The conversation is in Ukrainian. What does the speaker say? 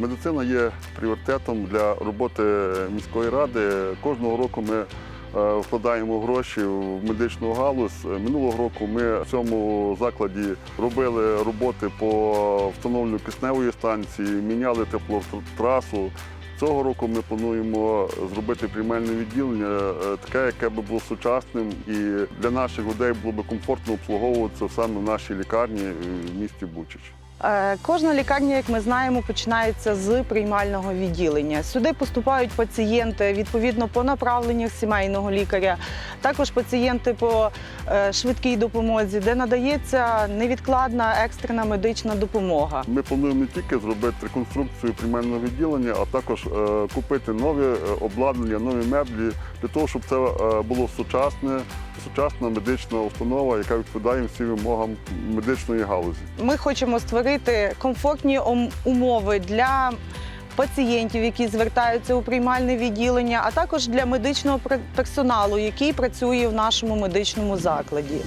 Медицина є пріоритетом для роботи міської ради. Кожного року ми е, вкладаємо гроші в медичну галузь. Минулого року ми в цьому закладі робили роботи по встановленню кисневої станції, міняли теплотрасу. Цього року ми плануємо зробити приймальне відділення, е, таке, яке би було сучасним і для наших людей було б комфортно обслуговуватися саме в нашій лікарні е, в місті Бучач. Е, Кожна лікарня, як ми знаємо, починається з приймального відділення. Сюди поступають пацієнти відповідно по направленнях сімейного лікаря, також пацієнти по швидкій допомозі, де надається невідкладна екстрена медична допомога. Ми плануємо не тільки зробити реконструкцію приймального відділення, а також е, купити нові е, обладнання, нові меблі для того, щоб це е, було сучасне, сучасна медична установа, яка відповідає всім вимогам медичної галузі. Ми хочемо створити комфортні умови для пацієнтів, які звертаються у приймальне відділення, а також для медичного пер- персоналу, який працює в нашому медичному закладі.